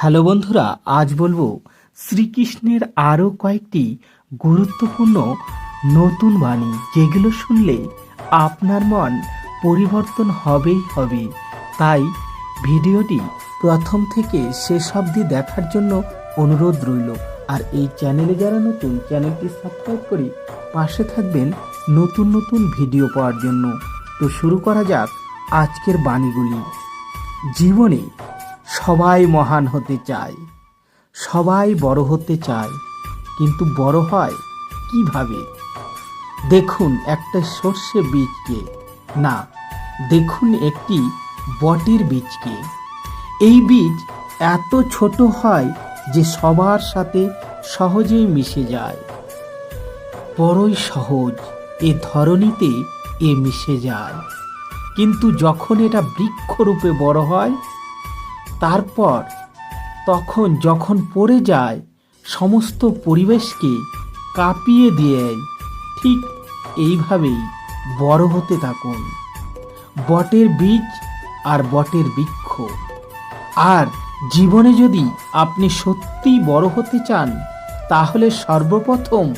Hello বন্ধুরা, আজ বলব শ্রীকৃষ্ণের আরও কয়েকটি গুরুত্বপূর্ণ নতুন বাণী, যেগুলো শুনলে আপনার মন পরিবর্তন হবেই হবে। তাই ভিডিওটি প্রথম থেকে শেষ অবধি দেখার জন্য অনুরোধ রইল। আর এই চ্যানেলে যারা নতুন, চ্যানেলটি সাবস্ক্রাইব করে পাশে থাকবেন নতুন নতুন ভিডিও পাওয়ার জন্য। তো শুরু করা যাক আজকের বাণীগুলি। জীবনে সবাই মহান হতে চায়। সবাই বড় হতে চায়, কিন্তু বড় হয় কীভাবে? দেখুন একটা সর্ষে বীজকে। না, দেখুন একটি বটের বীজকে। এই বীজ এত ছোট হয় যে সবার সাথে সহজেই মিশে যায়। বড়ই সহজ, এ ধরনীতে এ মিশে যায়। কিন্তু যখন এটা বৃক্ষরূপে বড় হয় তারপর তখন যখন পড়ে যায়, সমস্ত পরিবেশকে কাঁপিয়ে দিয়ে ঠিক এইভাবেই বড় হতে থাকুন। বটের বীজ আর বটের বৃক্ষ। আর জীবনে যদি আপনি সত্যিই বড় হতে চান, তাহলে সর্বপ্রথম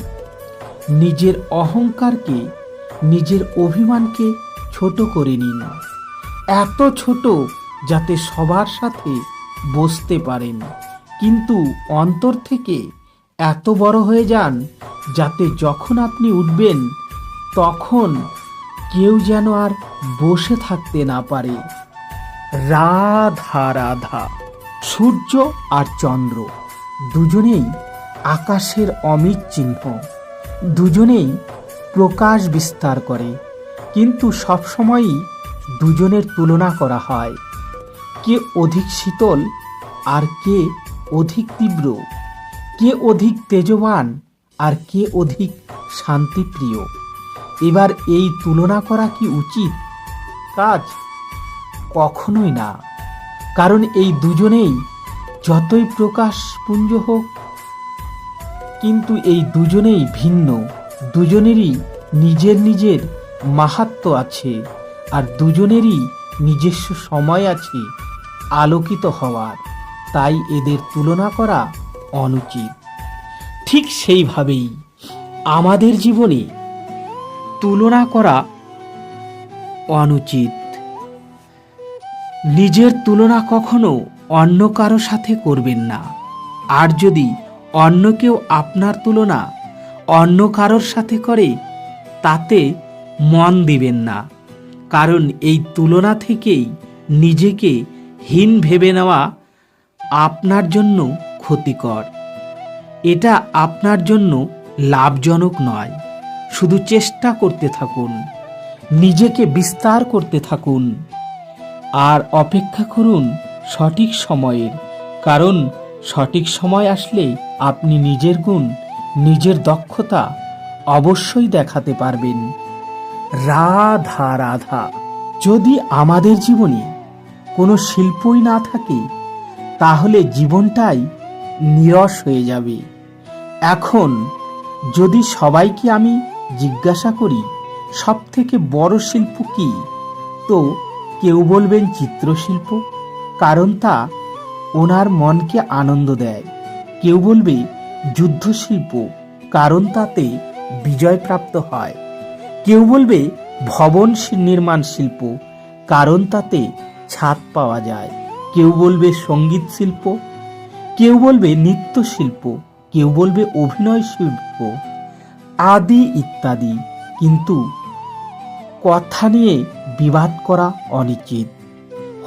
নিজের অহংকারকে, নিজের অভিমানকে ছোট করে নিন। এত ছোট যাতে সবার সাথে বসতে পারেন। কিন্তু অন্তর থেকে এত বড় হয়ে যান যাতে যখন আপনি উঠবেন, তখন কেউ যেন আর বসে থাকতে না পারে। রাধা রাধা, সূর্য আর চন্দ্র দুজনেই আকাশের অমিত চিহ্ন। দুজনেই প্রকাশ বিস্তার করে। কিন্তু সবসময়ই দুজনের তুলনা করা হয়। কে অধিক শীতল আর কে অধিক তীব্র? কে অধিক তেজবান আর কে অধিক শান্তিপ্রিয়? এবার এই তুলনা করা কি উচিত? কাজ কখনোই না। কারণ এই দুজনেই যতই প্রকাশপুঞ্জ হোক, কিন্তু এই দুজনেই ভিন্ন। দুজনেরই নিজের নিজের মাহাত্ম আছে আর দুজনেরই নিজস্ব সময় আছে। আলোকিত হওয়ার, তাই এদের তুলনা করা অনুচিত। ঠিক সেইভাবেই আমাদের জীবনে তুলনা করা অনুচিত। নিজের তুলনা কখনো অন্য কারও সাথে করবেন না। আর যদি অন্য কেউ আপনার তুলনা অন্য কারোর সাথে করে, তাতে মন দিবেন না। কারণ এই তুলনা থেকেই নিজেকে হীন ভেবে নেওয়া আপনার জন্য ক্ষতিকর। এটা আপনার জন্য লাভজনক নয়। শুধু চেষ্টা করতে থাকুন। নিজেকে বিস্তার করতে থাকুন। আর অপেক্ষা করুন সঠিক সময়ের। কারণ সঠিক সময় আসলে আপনি নিজের গুণ, নিজের দক্ষতা অবশ্যই দেখাতে পারবেন। রাধা রাধা। যদি আমাদের জীবনে কোনো শিল্পই না থাকে, তাহলে জীবনটাই নিরস হয়ে যাবে। এখন যদি সবাইকে আমি জিজ্ঞাসা করি সব থেকে বড় শিল্প কি? তো কেউ বলবেন চিত্রশিল্প, কারণ তা ওনার মনকে আনন্দ দেয়। কেউ বলবে যুদ্ধশিল্প, কারণ তাতে বিজয় প্রাপ্ত হয়। কেউ বলবে ভবন নির্মাণ শিল্প, কারণ তাতে ছাদ পাওয়া যায়। কেউ বলবে সংগীত শিল্প, কেউ বলবে নৃত্য শিল্প, কেউ বলবে অভিনয় শিল্প, আদি ইত্যাদি। কিন্তু কথা নিয়ে বিবাদ করা অনুচিত।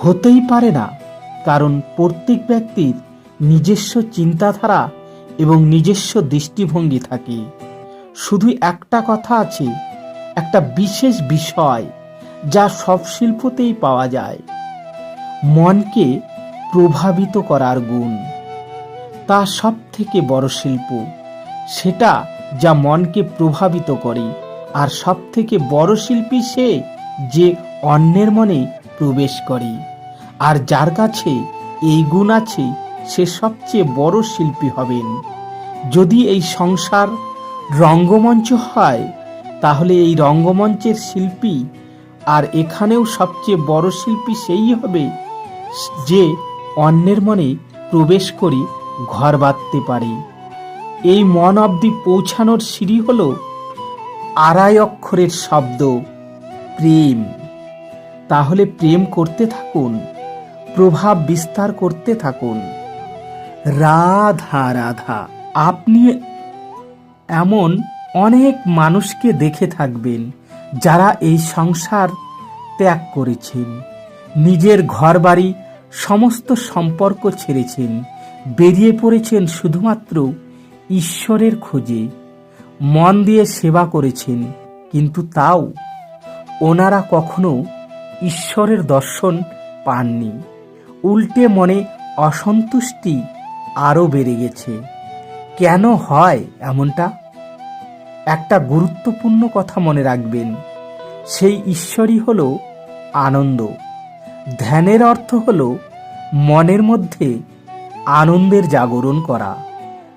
হতেই পারে না, কারণ প্রত্যেক ব্যক্তির নিজস্ব চিন্তাধারা এবং নিজস্ব দৃষ্টিভঙ্গি থাকে। শুধু একটা কথা আছে, একটা বিশেষ বিষয় যা সব শিল্পতেই পাওয়া যায়। মনকে প্রভাবিত করার গুণ। তা সব থেকে বড় শিল্প। সেটা যা মনকে প্রভাবিত করে। আর সব থেকে বড় শিল্পী সে যে অন্যের মনে প্রবেশ করে। আর যার কাছে এই গুণ আছে, সে সবচেয়ে বড় শিল্পী হবেন। যদি এই সংসার রঙ্গমঞ্চ হয়, তাহলে এই রঙ্গমঞ্চের শিল্পী আর এখানেও সবচেয়ে বড় শিল্পী সেই হবে যে অন্যের মনে প্রবেশ করে ঘর বাঁধতে পারে। এই মন অবধি পৌঁছানোর সিঁড়ি হল আড়াই অক্ষরের শব্দ, প্রেম। তাহলে প্রেম করতে থাকুন, প্রভাব বিস্তার করতে থাকুন। রাধা রাধা, আপনি এমন অনেক মানুষকে দেখে থাকবেন যারা এই সংসার ত্যাগ করেছেন। নিজের ঘরবাড়ি সমস্ত সম্পর্ক ছেড়েছেন, বেরিয়ে পড়েছেন শুধুমাত্র ঈশ্বরের খোঁজে। মন দিয়ে সেবা করেছেন, কিন্তু তাও ওনারা কখনো ঈশ্বরের দর্শন পাননি। উল্টে মনে অসন্তুষ্টি আরও বেড়ে গেছে। কেন হয় এমনটা? একটা গুরুত্বপূর্ণ কথা মনে রাখবেন, সেই ঈশ্বরই হল আনন্দ। ধ্যানের অর্থ হল মনের মধ্যে আনন্দের জাগরণ করা,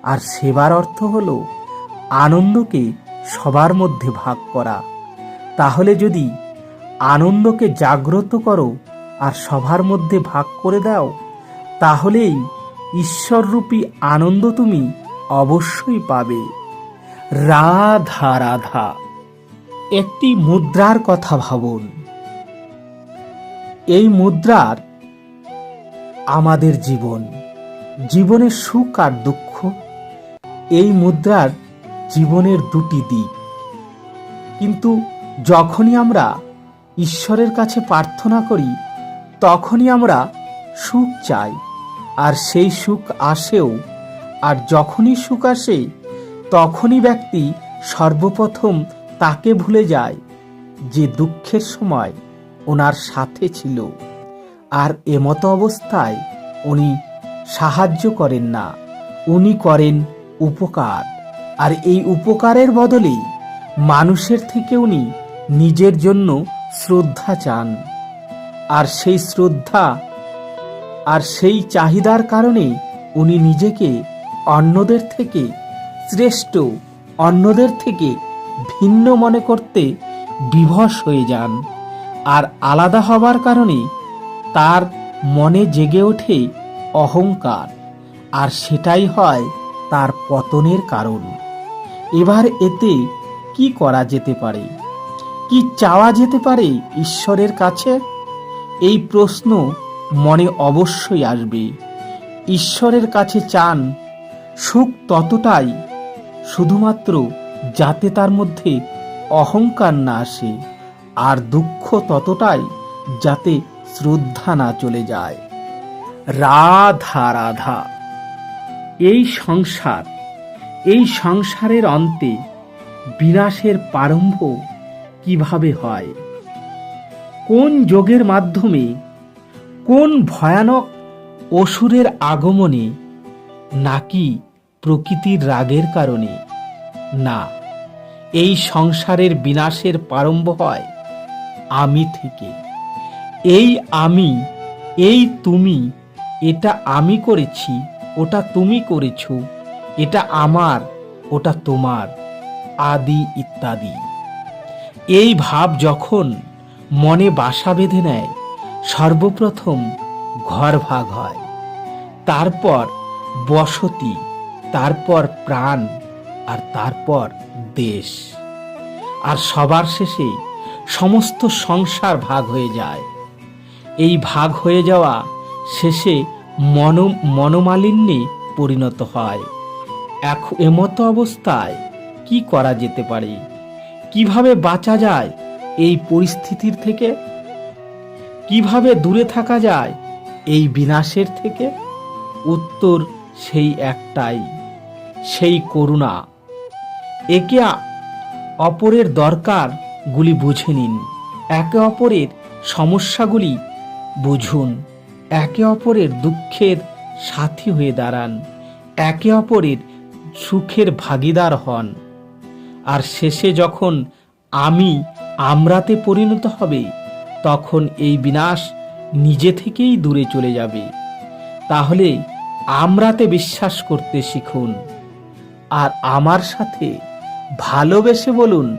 আর সেবার অর্থ হল আনন্দকে সবার মধ্যে ভাগ করা। তাহলে যদি আনন্দকে জাগ্রত করো আর সবার মধ্যে ভাগ করে দাও, তাহলেই ঈশ্বররূপী আনন্দ তুমি অবশ্যই পাবে। রাধা রাধা। একটি মুদ্রার কথা ভাবুন। এই মুদ্রার আমাদের জীবন, জীবনের সুখ আর দুঃখ, এই মুদ্রার জীবনের দুটি দিক। কিন্তু যখনই আমরা ঈশ্বরের কাছে প্রার্থনা করি, তখনই আমরা সুখ চাই, আর সেই সুখ আসেও, আর যখনই সুখ আসে, তখনই ব্যক্তি সর্বপ্রথম তাকে ভুলে যায় যে দুঃখের সময় ওনার সাথে ছিল। আর এমতো অবস্থায় উনি সাহায্য করেন না। উনি করেন উপকার। আর এই উপকারের বদলে মানুষের থেকে উনি নিজের জন্য শ্রদ্ধা চান। আর সেই শ্রদ্ধা আর সেই চাহিদার কারণে উনি নিজেকে অন্যদের থেকে শ্রেষ্ঠ, অন্যদের থেকে ভিন্ন মনে করতে বিভস হয়ে যান। আর আলাদা হবার কারণে তার মনে জেগে ওঠে অহংকার, আর সেটাই হয় তার পতনের কারণ। এবার এতে কি করা যেতে পারে? কি চাওয়া যেতে পারে ঈশ্বরের কাছে? এই প্রশ্ন মনে অবশ্যই আসবে। ঈশ্বরের কাছে চান, সুখ ততটাই, শুধুমাত্র যাতে তার মধ্যে অহংকার না আসে। আর দুঃখ ততটাই যাতে শ্রদ্ধা না চলে যায়। রাধা রাধা, এই সংসার, এই সংসারের অন্তে বিনাশের প্রারম্ভ কীভাবে হয়? কোন যোগের মাধ্যমে, কোন ভয়ানক অসুরের আগমনে, নাকি প্রকৃতির রাগের কারণে? না, এই সংসারের বিনাশের প্রারম্ভ হয় আমি থেকে। এই আমি, এই তুমি, এটা আমি করেছি, ওটা তুমি করেছ, এটা আমার, ওটা তোমার, আদি ইত্যাদি। এই ভাব যখন মনে বাসা বেঁধে নেয়, সর্বপ্রথম ঘর ভাগ হয়। তারপর বসতি, তারপর প্রাণ, আর তারপর দেশ। আর সবার শেষে সমস্ত সংসার ভাগ হয়ে যায়। এই ভাগ হয়ে যাওয়া শেষে মন, মনোমালিন্যে পরিণত হয়। এখ এমতো অবস্থায় কি করা যেতে পারে? কীভাবে বাঁচা যায় এই পরিস্থিতির থেকে? কীভাবে দূরে থাকা যায় এই বিনাশের থেকে? উত্তর সেই একটাই, সেই করুণা। একে অপরের দরকারগুলি বুঝে নিন। একে অপরের সমস্যাগুলি বুঝুন। একে অপরের দুঃখের সাথী হয়ে দাঁড়ান। একে অপরের সুখের ভাগিদার হন। আর শেষে যখন আমি আমরাতে পরিণত হবে, তখন এই বিনাশ নিজে থেকেই দূরে চলে যাবে। তাহলে আমরাতে বিশ্বাস করতে শিখুন। আর আমার সাথে ভালোবেসে বলুন